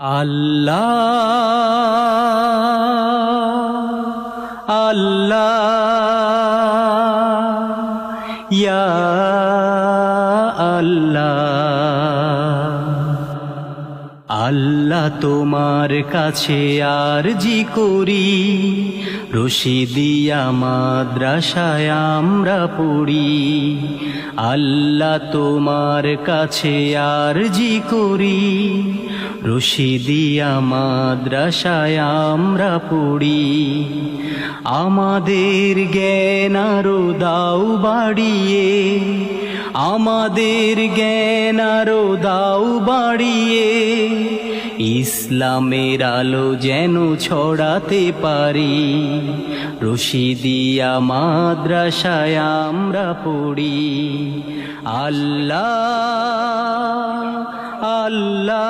আল্লাহ আল্লাহ ইয়া আল্লাহ তোমার কাছে আর জি করি। রশিদিয়া মাদ্রাসায় আমরা পড়ি। আল্লাহ তোমার কাছে আর জি করি। রশিদিয়া মাদ্রাসায় আমরা পড়ি। আমাদের জ্ঞান আরও দাও বাড়িয়ে। আমাদের জ্ঞান আরও দাও বাড়িয়ে। ইসলামের আলো যেন ছড়াতে পারি। রশিদিয়া মাদ্রাসায় আমরা পড়ি। আল্লাহ আল্লাহ,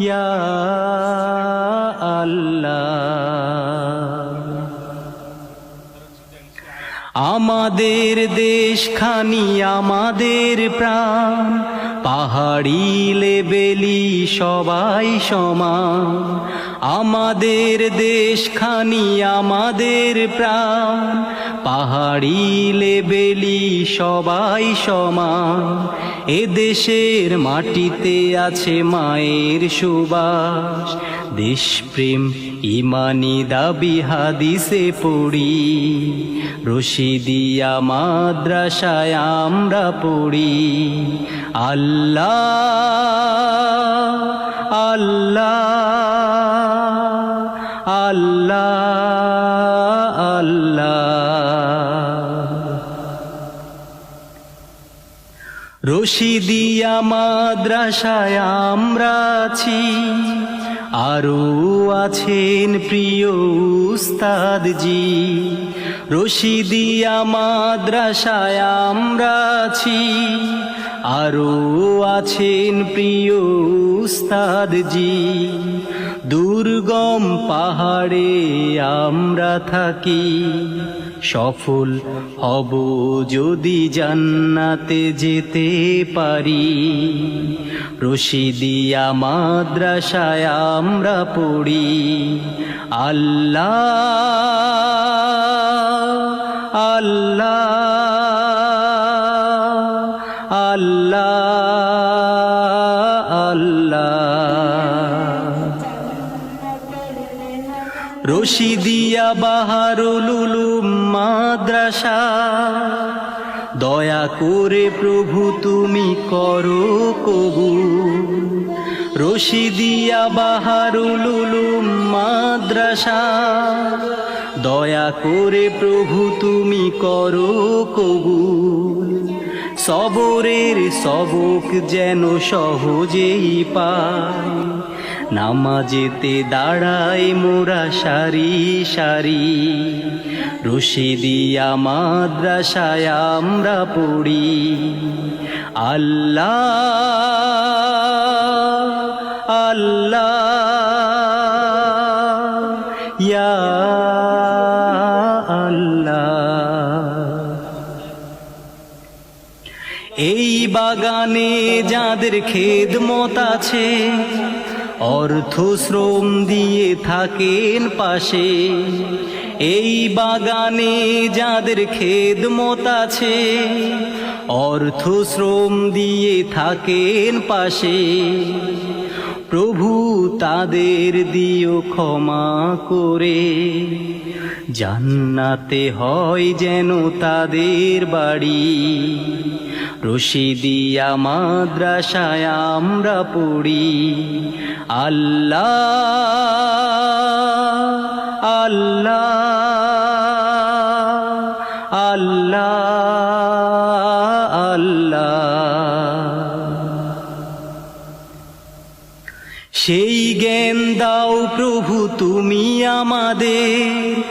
ইয়া আল্লাহ। আমাদের দেশ খানি আমাদের প্রাণ। পাহাড়ি লেবেলি সবাই সমান। আমাদের দেশ খানি আমাদের প্রাণ। পাহাড়ি লেবেলি সবাই সমান। এ দেশের মাটিতে আছে মায়ের সুবাস। দেশপ্রেম ইমানি দাবি হাদিসে পড়ি। রশিদিয়া মাদ্রাসায় আমরা পড়ি। আল্লাহ আল্লাহ আল্লাহ আল্লাহ। রশিদিয়া মাদ্রাসায় আমরা আছি। আরও আছেন প্রিয় উস্তাদজি। রশিদিয়া মাদ্রাসায় আমরা আছি। আরও আছেন প্রিয় উস্তাদজি। দুর্গম পাহাড়ে আমরা থাকি। সফল হব যদি জান্নাতে যেতে পারি। রশিদিয়া মাদ্রাসায় আমরা পড়ি। আল্লাহ আল্লাহ। রশিদিয়া বাহারুল উলুম মাদ্রাসা। দয়া করে প্রভু তুমি করো কবু রশিদিয়া বাহারুল উলুম মাদ্রাসা। দয়া করে প্রভু তুমি করো কবুল। সবরের সবক যেন সহজেই পায়। নামাজেতে দাঁড়াই মোরা সারি সারি। রশিদিয়া মাদ্রাসায় আমরা পড়ি। আল্লাহ আল্লাহ, ইয়া এই বাগানে যাদের খেদমত আছে অর্থ শ্রম দিয়ে থাকেন পাশে। এই বাগানে যাদের খেদমত আছে অর্থ শ্রম দিয়ে থাকেন পাশে। প্রভু তাদের দিও ক্ষমা করে। জান্নাতে হয় যেন তাদের বাড়ি। রশিদিয়া মাদ্রাসায় আমরা পড়ি। আল্লাহ আল্লাহ সেই জ্ঞান দাও প্রভু তুমি আমাদের।